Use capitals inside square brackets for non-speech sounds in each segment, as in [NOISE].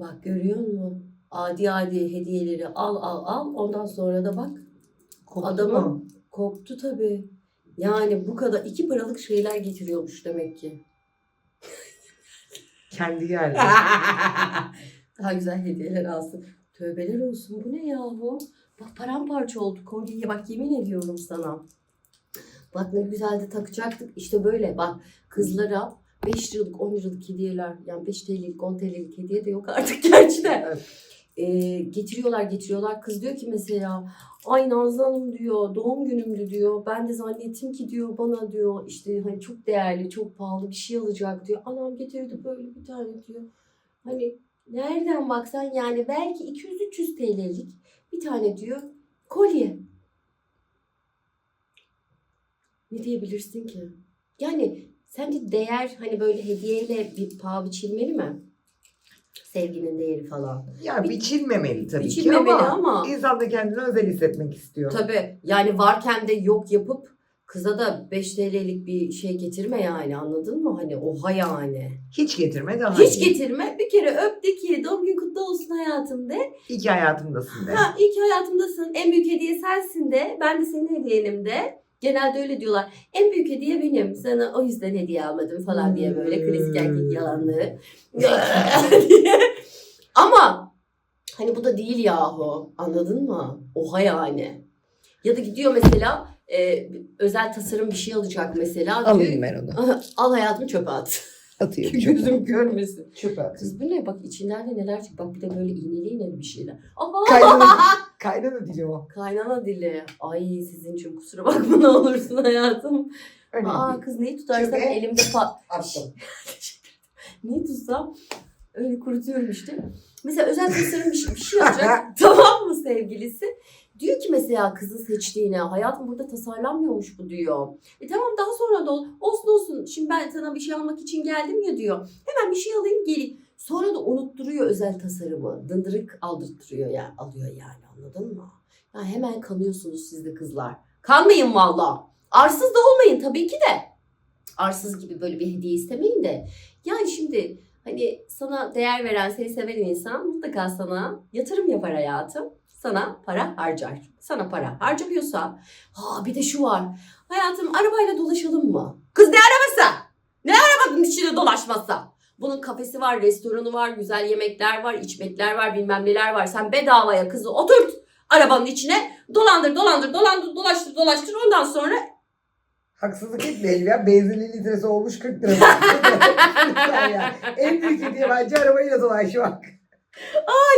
Bak görüyor musun? Adi adi hediyeleri al al al. Ondan sonra da bak Koptu Adamın- mu? koptu tabii. Yani bu kadar iki paralık şeyler getiriyormuş demek ki. [LAUGHS] Kendi geldi. [LAUGHS] Daha güzel hediyeler alsın. Tövbeler olsun. Bu ne yahu? Bak paramparça oldu kolyeye. Bak yemin ediyorum sana. Bak ne güzel de takacaktık. İşte böyle bak kızlara 5 liralık 10 liralık hediyeler yani 5 TL'lik 10 TL'lik hediye de yok artık [LAUGHS] gerçi de. Evet. Ee, getiriyorlar getiriyorlar. Kız diyor ki mesela ay Nazlı Hanım diyor doğum günümdü diyor. Ben de zannettim ki diyor bana diyor işte hani çok değerli çok pahalı bir şey alacak diyor. Anam getirdi böyle bir tane diyor. Hani nereden baksan yani belki 200-300 TL'lik bir tane diyor kolye. Ne diyebilirsin ki? Yani sence değer hani böyle hediyeyle bir paha biçilmeli mi? Sevginin değeri falan. Ya biçilmemeli tabii Biçilmemeli ki ama, ama insan da kendini özel hissetmek istiyor. tabii yani varken de yok yapıp kıza da 5 TL'lik bir şey getirme yani anladın mı? Hani oha yani. Hiç getirme daha Hiç iyi. getirme. Bir kere öp de ki doğum gün kutlu olsun hayatım de. İyi ki hayatımdasın de. Ha iyi ki hayatımdasın. En büyük hediye sensin de. Ben de senin hediyenim de. Genelde öyle diyorlar. En büyük hediye benim. Sana o yüzden hediye almadım falan diye böyle klasik erkek yalanlığı. diye. [LAUGHS] [LAUGHS] Ama hani bu da değil yahu. Anladın mı? Oha yani. Ya da gidiyor mesela e, özel tasarım bir şey alacak mesela. Alayım ben onu. Al hayatımı çöpe at. [LAUGHS] Atıyorum çöpe. Gözüm görmesin. Çöpe atıyorum. Kız bu ne bak içinden de neler çık. Bak bir de böyle iğneli iğneli bir şeyler. Aha! Kaynana dili o. Kaynana dili. Ay sizin için kusura bakma [LAUGHS] ne olursun hayatım. Öyle Aa kız neyi tutarsam Çünkü- elimde pat. [LAUGHS] Attım. [LAUGHS] neyi tutsam öyle kurutuyorum işte. Mesela özel tasarım bir şey, bir şey yapacak. tamam mı sevgilisi? Diyor ki mesela kızı seçtiğine hayatım burada tasarlanmıyormuş bu diyor. E tamam daha sonra da ol- olsun olsun şimdi ben sana bir şey almak için geldim ya diyor. Hemen bir şey alayım geleyim. Sonra da unutturuyor özel tasarımı. Dındırık aldırtırıyor yani alıyor yani anladın mı? Ya hemen kanıyorsunuz siz de kızlar. Kanmayın valla. Arsız da olmayın tabii ki de. Arsız gibi böyle bir hediye istemeyin de. Yani şimdi hani sana değer veren, seni seven insan mutlaka sana yatırım yapar hayatım. Sana para harcar. Sana para harcamıyorsa. Ha bir de şu var. Hayatım arabayla dolaşalım mı? Kız ne arabası? Ne arabanın içinde dolaşması? Bunun kafesi var, restoranı var, güzel yemekler var, içmekler var, bilmem neler var. Sen bedavaya kızı oturt arabanın içine. Dolandır, dolandır, dolandır, dolaştır, dolaştır. Ondan sonra Haksızlık etmeyelim ya. Benzinin litresi olmuş 40 lira. [LAUGHS] Ya. En büyük hediye bence arabayla dolaşmak.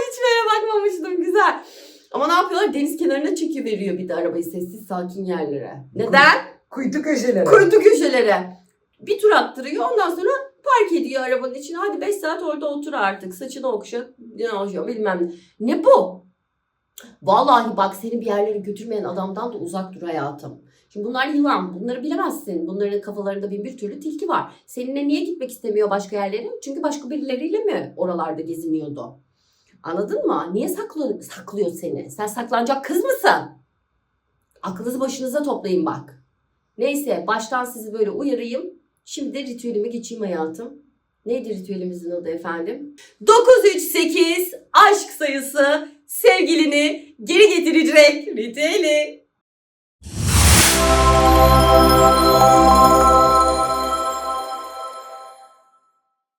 hiç böyle bakmamıştım. Güzel. Ama ne yapıyorlar? Deniz kenarına çekiveriyor bir de arabayı sessiz sakin yerlere. Neden? Kuytu köşeleri. Kuytu köşelere. Bir tur attırıyor. Ondan sonra park ediyor arabanın içine. Hadi 5 saat orada otur artık. Saçını okşa. Ne okşa bilmem ne. Ne bu? Vallahi bak seni bir yerlere götürmeyen adamdan da uzak dur hayatım. Şimdi bunlar yılan. Bunları bilemezsin. Bunların kafalarında bin bir türlü tilki var. Seninle niye gitmek istemiyor başka yerlere? Çünkü başka birileriyle mi oralarda geziniyordu? Anladın mı? Niye saklı, saklıyor seni? Sen saklanacak kız mısın? Aklınızı başınıza toplayın bak. Neyse baştan sizi böyle uyarayım. Şimdi de ritüelime geçeyim hayatım. Neydi ritüelimizin adı efendim? 938 aşk sayısı sevgilini geri getirecek ritüeli.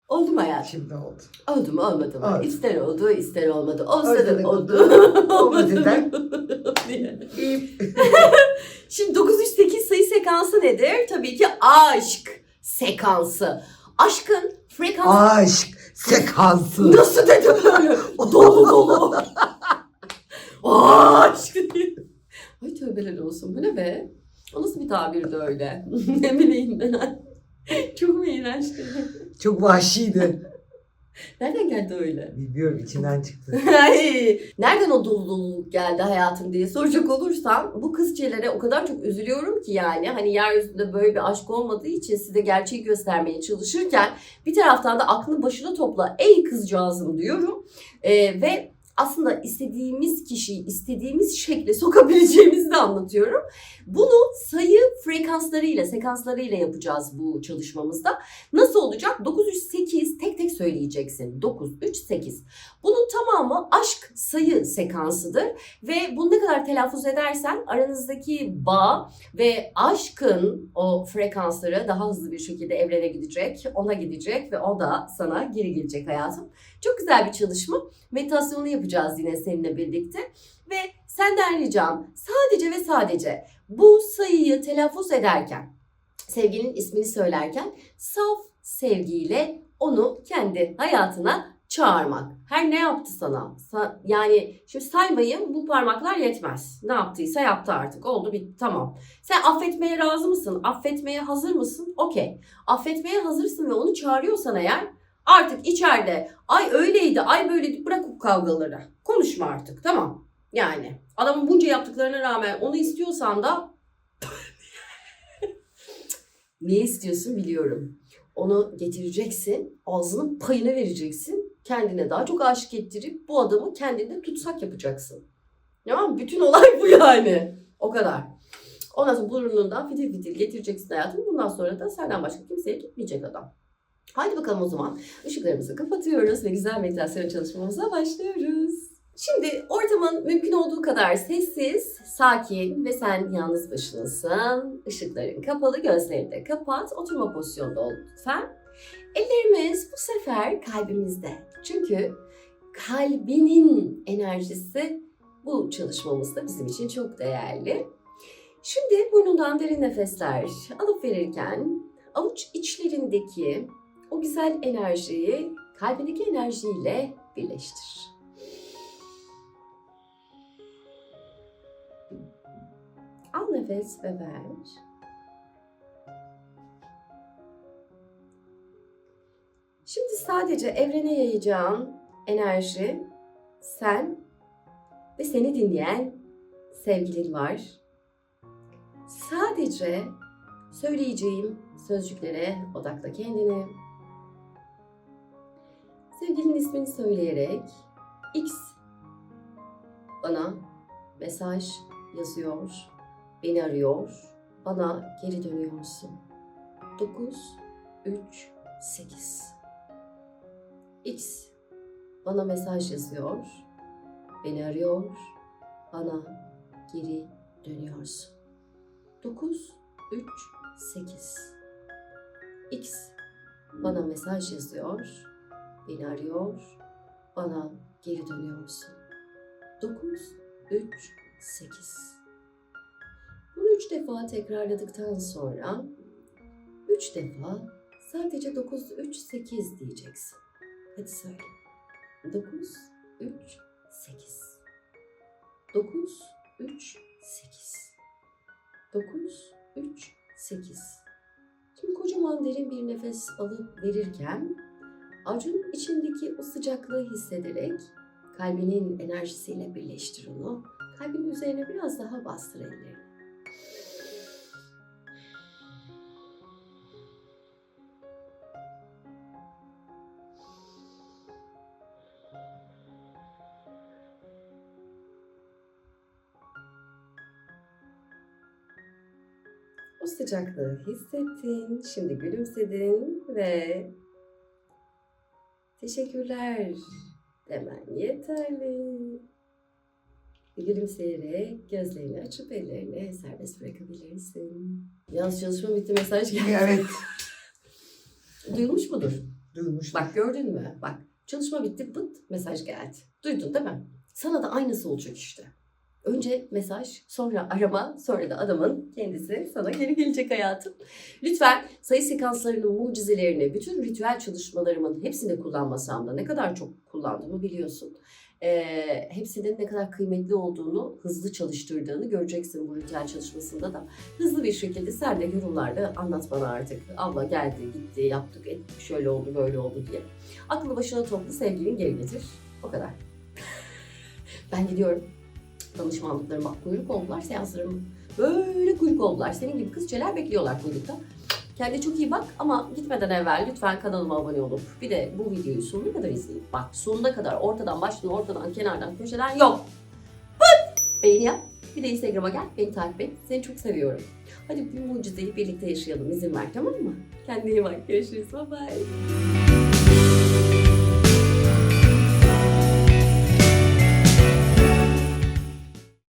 Oldu mu hayatım? Şimdi oldu. Oldu mu olmadı mı? Oldu. İster oldu ister olmadı. Olsa da da oldu. Olmadı da. [LAUGHS] [LAUGHS] Şimdi 908 sayı sekansı nedir? Tabii ki aşk sekansı. Aşkın frekansı Aşk sekansı. nasıl dedim böyle? dolu dolu. [LAUGHS] Aşk diye. Ay tövbeler olsun. Bu ne be? O nasıl bir tabirdi öyle? [LAUGHS] ne bileyim ben. Çok mu iğrençti? Çok vahşiydi. Nereden geldi öyle? Bilmiyorum içinden çıktı. [LAUGHS] Ay, Nereden o dolu doluluk geldi hayatım diye soracak olursam bu kızçelere o kadar çok üzülüyorum ki yani hani yeryüzünde böyle bir aşk olmadığı için size gerçeği göstermeye çalışırken bir taraftan da aklını başına topla ey kızcağızım diyorum Ee, ve aslında istediğimiz kişiyi istediğimiz şekle sokabileceğimizi de anlatıyorum. Bunu sayı frekanslarıyla, sekanslarıyla yapacağız bu çalışmamızda. Nasıl olacak? 9, 3, 8 tek tek söyleyeceksin. 9, 3, 8. Bunun tamamı aşk sayı sekansıdır. Ve bunu ne kadar telaffuz edersen aranızdaki bağ ve aşkın o frekansları daha hızlı bir şekilde evrene gidecek, ona gidecek ve o da sana geri gelecek hayatım. Çok güzel bir çalışma. Meditasyonu yapacağız yine seninle birlikte. Ve senden ricam sadece ve sadece bu sayıyı telaffuz ederken, sevgilinin ismini söylerken saf sevgiyle onu kendi hayatına çağırmak. Her ne yaptı sana? Sa- yani şimdi saymayın bu parmaklar yetmez. Ne yaptıysa yaptı artık. Oldu bitti tamam. Sen affetmeye razı mısın? Affetmeye hazır mısın? Okey. Affetmeye hazırsın ve onu çağırıyorsan eğer artık içeride ay öyleydi ay böyleydi bırak o kavgaları. Konuşma artık tamam. Yani adamın bunca yaptıklarına rağmen onu istiyorsan da [LAUGHS] ne istiyorsun biliyorum. Onu getireceksin, ağzının payını vereceksin. Kendine daha çok aşık ettirip bu adamı kendinde tutsak yapacaksın. Tamam? Bütün olay bu yani. O kadar. Ondan sonra burnundan fitil fitil getireceksin hayatım. Bundan sonra da senden başka kimseye gitmeyecek adam. Haydi bakalım o zaman. Işıklarımızı kapatıyoruz ve güzel meditasyon çalışmamıza başlıyoruz. Şimdi ortamın mümkün olduğu kadar sessiz, sakin ve sen yalnız başınasın. Işıkların kapalı, gözlerini de kapat. Oturma pozisyonda ol lütfen. Ellerimiz bu sefer kalbimizde. Çünkü kalbinin enerjisi bu çalışmamızda bizim için çok değerli. Şimdi burnundan derin nefesler alıp verirken avuç içlerindeki o güzel enerjiyi kalbindeki enerjiyle birleştir. Al nefes ve ver. Şimdi sadece evrene yayacağın enerji sen ve seni dinleyen sevgilin var. Sadece söyleyeceğim sözcüklere odakla kendini. Sevgilinin ismini söyleyerek X bana mesaj yazıyor, beni arıyor, bana geri dönüyorsun. 9 3 8 X bana mesaj yazıyor, beni arıyor, bana geri dönüyorsun. 9 3 8 X bana mesaj yazıyor, beni arıyor, bana geri dönüyorsun. 9 3 8 Bunu 3 defa tekrarladıktan sonra 3 defa sadece 9 3 8 diyeceksin. Hadi söyle. 9 3 8 9 3 8 9 3 8 Şimdi kocaman derin bir nefes alıp verirken avucun içindeki o sıcaklığı hissederek kalbinin enerjisiyle birleştir onu. Kalbin üzerine biraz daha bastır ellerini. O sıcaklığı hissettin, şimdi gülümsedin ve teşekkürler demen yeterli. Gülümseyerek gözlerini açıp ellerini serbest bırakabilirsin. Yalnız çalışma bitti mesaj geldi. [LAUGHS] Evet. Duyulmuş mudur? Duymuş. Bak gördün mü? Bak çalışma bitti pıt mesaj geldi. Duydun değil mi? Sana da aynısı olacak işte. Önce mesaj, sonra arama, sonra da adamın kendisi sana geri gelecek hayatım. Lütfen sayı sekanslarının mucizelerini, bütün ritüel çalışmalarımın hepsini kullanmasam da ne kadar çok kullandığımı biliyorsun. Ee, hepsinin ne kadar kıymetli olduğunu, hızlı çalıştırdığını göreceksin bu ritüel çalışmasında da. Hızlı bir şekilde sen de yorumlarda anlat bana artık. Abla geldi, gitti, yaptık, ettik, şöyle oldu, böyle oldu diye. Aklı başına toplu sevgilin geri getir. O kadar. [LAUGHS] ben gidiyorum. Danışmanlıklarıma kuyruk oldular, seanslarım böyle kuyruk oldular. Senin gibi kızçeler bekliyorlar kuyrukta. Kendine çok iyi bak ama gitmeden evvel lütfen kanalıma abone olup bir de bu videoyu sonuna kadar izleyip bak sonuna kadar ortadan baştan ortadan kenardan köşeden yok. Pıt! Beğeni yap. Bir de Instagram'a gel beni takip et. Seni çok seviyorum. Hadi bu mucizeyi birlikte yaşayalım izin ver tamam mı? Kendine iyi bak. Görüşürüz. Bye bye.